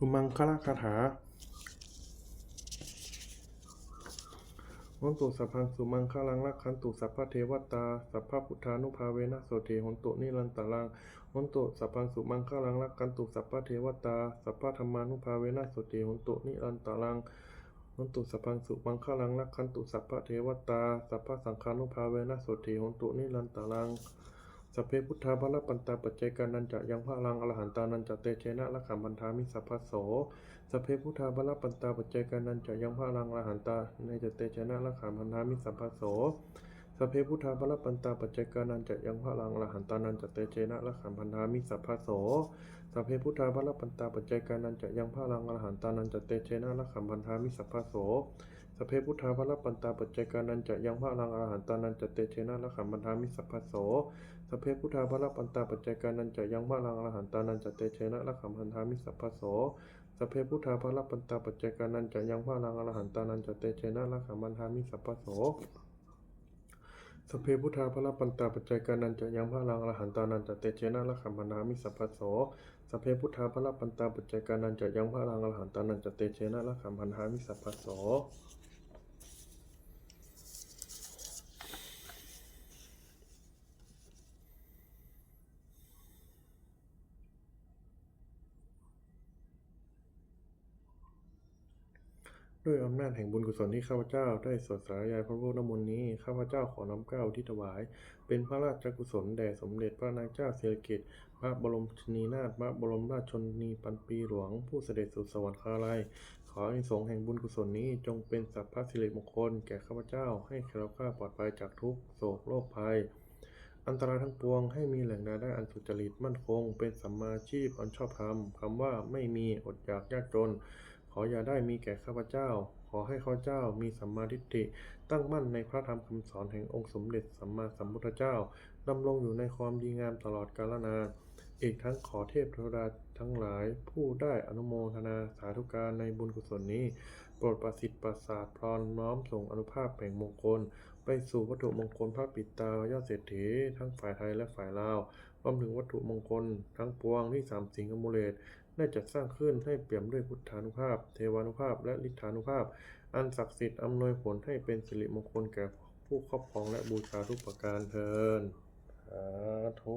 อุมังคละคาถาหนตุสัพพังสุมังคลังรักขันตุสัพพะเทวตาสัพพะพุทธานุภาเวนะโสเทหนตุนิรันตรังหนตุสัพพังสุมังคลังรักขันตุสัพพะเทวตาสัพพะธรรมานุภาเวนะโสเทหนตุนิรันตรังหนตุสัพพังสุมังคลังรักขันตุสัพพะเทวตาสัพพะสังฆานุภาเวนะโสเทหนตุนิรันตรัง สเพพุทธาภรปันตาปัจเจกานันจะยังพระลังอรหันตานันจะเตเชนะละขัมพันธามิสัพพะโสสเพพุทธาภรปันตาปัจเจกานันจะยังพระลังอรหันตาในจะเตเชนะละขัมพันธามิสัพพะโส สัพเพพุทธาภรปันตาปัจจกานันจะยังพระลังอรหันตานันจะเตเชนะละขัมพันธามิสัพพะโสสัพเพพุทธาภรปันตาปัจจกานันจะยังพระลังอรหันตานันจะเตเชนะละขัมพันธามิสัพพะโสสัพเพพุทธาภรปันตาปัจจกานันจะยังพระลังอรหันตานันจะเตเชนะละขัมพันธามิสัพพะโสสัพเพพุทธาภรปันตาปัจจการนันจะยังพระลังอรหันตานันจะเตเชนะละขัมพันธามิสัพพะโสสัพเพพุทธาภรปันตาปัจจการนันจะยังพระลังอรหันตานันจะเตเชนะละขัมพันธามิสัพพะโส สเพพุทธาพรปันตาปัจจัยการนันจะยังพระลังอรหันตานันจะเตเจนะละขัมพันามิสัพพโสสเพพุทธาพรปันตาปัจจัยการนันจะยังพระลังอรหันตานันจะเตเจนะละขัมพันามิสัพพโส ด้วยอำนาจแห่งบุญกุศลที่ข้าพเจ้าได้สวดสาธยายพระพุทธมนต์นี้ข้าพเจ้าขอน้อมเกล้าที่ถวาย เป็นพระราชกุศลแด่สมเด็จพระนางเจ้าเสิริกิตพระบรมชนีนาถพระบรมราชชนนีพันปีหลวง ผู้เสด็จสู่สวรรคาลัยขออานิสงส์แห่งบุญกุศลนี้จงเป็นสัพพะสิริมงคล แก่ข้าพเจ้าให้แคล้วคลาดปลอดภัยจากทุกโศกโรคภัย อันตรายทั้งปวงให้มีแหล่งรายได้อันสุจริตมั่นคง เป็นสัมมาชีพอันชอบธรรมคำว่าไม่มีอดอยากยากจน ออย่าได้มีแก่ข้าพเจ้า ขอให้ข้าพเจ้ามีสัมมาทิฏฐิ ตั้งมั่นในพระธรรมคำสอนแห่งองค์สมเด็จสัมมาสัมพุทธเจ้าดำรงอยู่ในความดีงามตลอดกาลนานอีกทั้งขอเทพเทวดาทั้งหลายผู้ได้อนุโมทนาสาธุการในบุญกุศลนี้ โปรดประสิทธิ์ประสาทพรอน้อมส่งอนุภาพแห่งมงคล ไปสู่วัตถุมงคลพระปิดตายอดเศรษฐีทั้งฝ่ายไทยและฝ่ายลาวรวมถึงวัตถุมงคล ทั้งปวงที่สามสิงห์อมูเลตได้จัดสร้างขึ้นให้เปี่ยมด้วยพุทธานุภาพ เทวานุภาพ และฤทธานุภาพ อันศักดิ์สิทธิ์อำนวยผลให้เป็นสิริมงคลแก่ผู้ครอบครองและบูชาทุกประการเทินสาธุ